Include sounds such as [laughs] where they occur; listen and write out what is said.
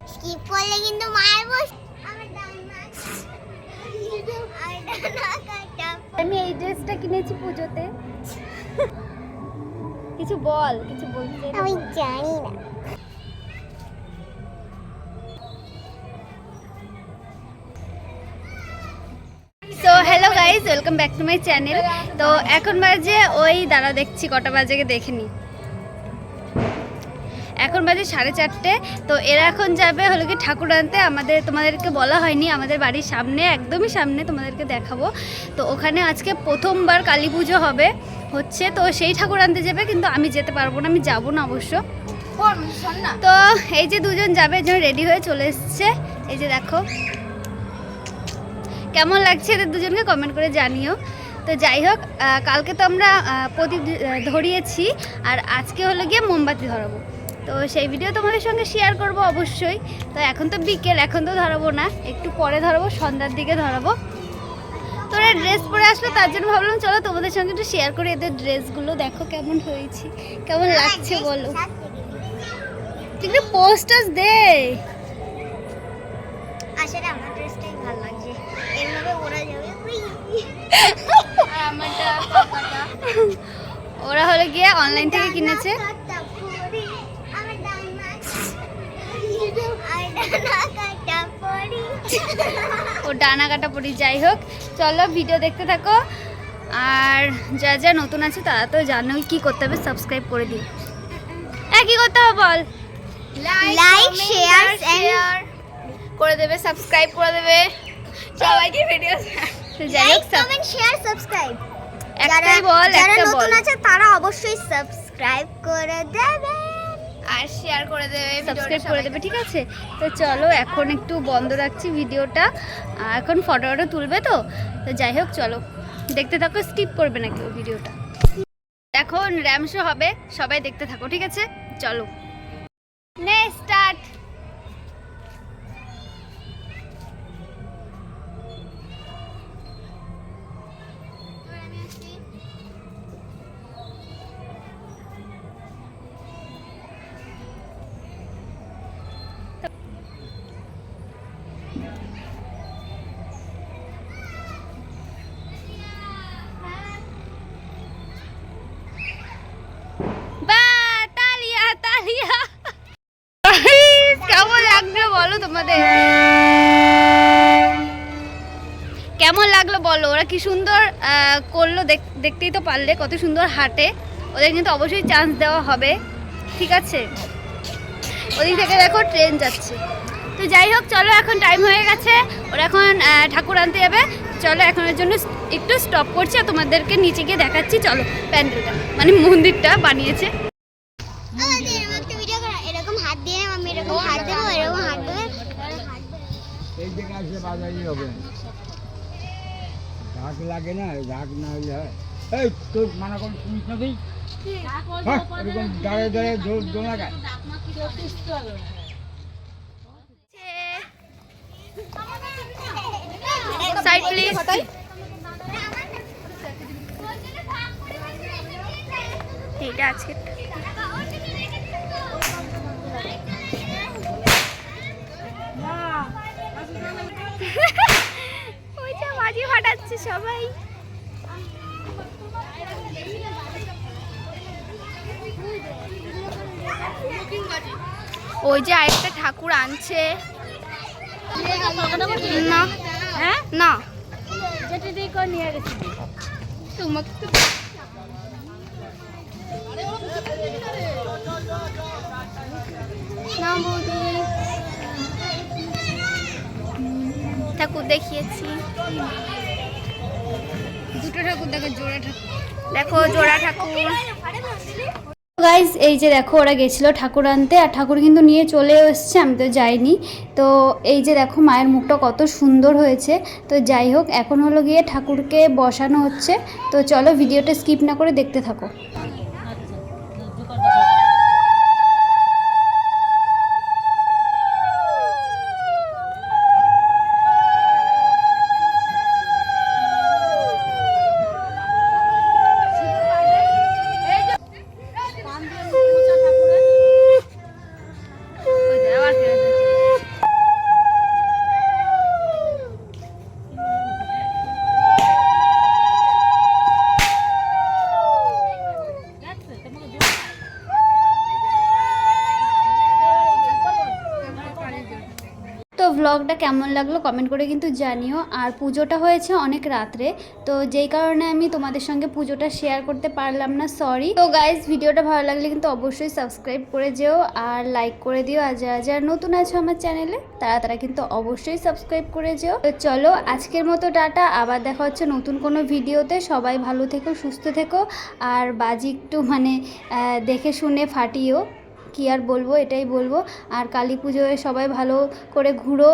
Skip করলে কিন্তু কাটা আমি এই ড্রেসটা কিনেছি পুজোতে। কিছু বল কিছু বলতে। আমি জানি না। Hello guys welcome back to my channel তো এখন বাজে ওই দাঁড়া দেখছি কটা বাজে দেখেনি এখন বাজে সাড়ে চারটে তো এরা এখন যাবে হলো কি ঠাকুর আনতে। আমাদের তোমাদেরকে বলা হয়নি আমাদের বাড়ির সামনে একদমই সামনে তোমাদেরকে দেখাবো। তো ওখানে আজকে প্রথমবার কালী পুজো হবে হচ্ছে তো সেই ঠাকুর আনতে যাবে কিন্তু আমি যেতে পারব না আমি যাব না অবশ্য। তো এই যে দুজন যাবে একজন রেডি হয়ে চলে এসছে এই যে দেখো। কেমন লাগছে এদের দুজনকে কমেন্ট করে জানিও। তো যাই হোক কালকে তো আমরা প্রদীপ ধরিয়েছি আর আজকে হলো গিয়ে মোমবাতি ধরাবো। তো সেই ভিডিও তোমাদের সঙ্গে শেয়ার করব অবশ্যই। তো এখন তো বিকেল এখন তো ধরাবো না। একটু পরে ধরাবো সন্ধ্যার দিকে ধরাবো। তোরা ড্রেস পরে আসলো তার জন্য ভাবলাম চলো তোমাদের সঙ্গে একটু শেয়ার করি এদের ড্রেসগুলো দেখো কেমন হয়েছে কেমন লাগছে বলো। একটু পোস্টাস দে। আসলে আমার ড্রেসটাই ভালো লাগছে। এভাবে ওরা যাবে আমারটা ওরা হলো গিয়ে অনলাইন থেকে কিনেছে। ও ডানা কাটা পড়ি যাই হোক। চলো ভিডিও দেখতে থাকো। আর যা যা নতুন আছে তারা তো জানোই কি করতে হবে সাবস্ক্রাইব করে দিও। হ্যাঁ কি করতে হবে বল? Like, শেয়ার and- করে দেবে সাবস্ক্রাইব করে দেবে। সবাইকে ভিডিও যাই হোক comment, share, subscribe। একটাই বল একটা বল যারা নতুন আছে তারা অবশ্যই সাবস্ক্রাইব করে দেবে। আর শেয়ার করে দেবে সাবস্ক্রাইব করে দেবে ঠিক আছে? তো চলো এখন একটু বন্ধ রাখছি ভিডিওটা। এখন ফটো ফটো তুলবে তো? তো যাই হোক চলো। দেখতে থাকো স্কিপ করবে না কেউ ভিডিওটা? এখন র্যাম শো হবে সবাই দেখতে থাকো ঠিক আছে? চলো। নে কেমন লাগল বলো? ওরা কি সুন্দর করল দেখ- দেখতেই তো পারলে, কত সুন্দর হাঁটে। ওদের কিন্তু অবশ্যই চান্স দেওয়া হবে। ঠিক আছে? ওদিক থেকে দেখো ট্রেন যাচ্ছে। তো যাই হোক, চলো এখন টাইম হয়ে গেছে। ওরা এখন ঠাকুর আনতে যাবে। চলো এখনের জন্য একটু স্টপ করছি আর তোমাদেরকে নিচে গিয়ে দেখাচ্ছি। চলো প্যান্ডেলটা মানে মন্দিরটা বানিয়েছে আমাদের এরকম একটা ভিডিও করা এরকম হাত দিয়ে আমি এরকম হাত দেবো এরকম হাত দেবে এই জায়গায় আসলে বাজারই হবে। ঢাক লাগে না ঢাক না হলে হয়। এই তোর মানা করে শুনিস না তুই? হ্যাঁ, এরকম দাঁড়ে দাঁড়ে দোল লাগায়। সাইড প্লিজ এইটা [laughs] আছে ওইটা বাজি ফাটাচ্ছে সবাই। ওই যে আরেকটা ঠাকুর আনছে। না। হ্যাঁ? না। তোমাকে তো ঠাকুর দেখিয়েছি। দুটো ঠাকুর দেখো জোড়া ঠাকুর। দেখো জোড়া ঠাকুর। গাইজ এই যে দেখো ওরা গেছিল ঠাকুর আনতে আর ঠাকুর কিন্তু নিয়ে চলে এসছে আমি তো যাইনি। তো এই যে দেখো মায়ের মুখটা কত সুন্দর হয়েছে। তো যাই হোক এখন হলো গিয়ে ঠাকুরকে বসানো হচ্ছে। তো চলো ভিডিওটা স্কিপ না করে দেখতে থাকো। ভ্লগটা কেমন লাগল কমেন্ট করে কিন্তু জানিও। আর পুজোটা হয়েছে অনেক রাত্রে, তো যেই কারণে আমি তোমাদের সঙ্গে পুজোটা শেয়ার করতে পারলাম না সরি তো গাইজ ভিডিওটা ভালো লাগলে কিন্তু অবশ্যই সাবস্ক্রাইব করে যেও আর লাইক করে দিও। আর যারা যারা নতুন আছো আমার চ্যানেলে তারা তারা কিন্তু অবশ্যই সাবস্ক্রাইব করে যেও। তো চলো, আজকের মতো টাটা। আবার দেখা হচ্ছে নতুন কোনো ভিডিওতে। সবাই ভালো থেকো, সুস্থ থেকো। আর বাজি একটু মানে দেখে শুনে ফাটিও। কি আর বলব এটাই বলব। আর কালী পুজোয় সবাই ভালো করে ঘুরো।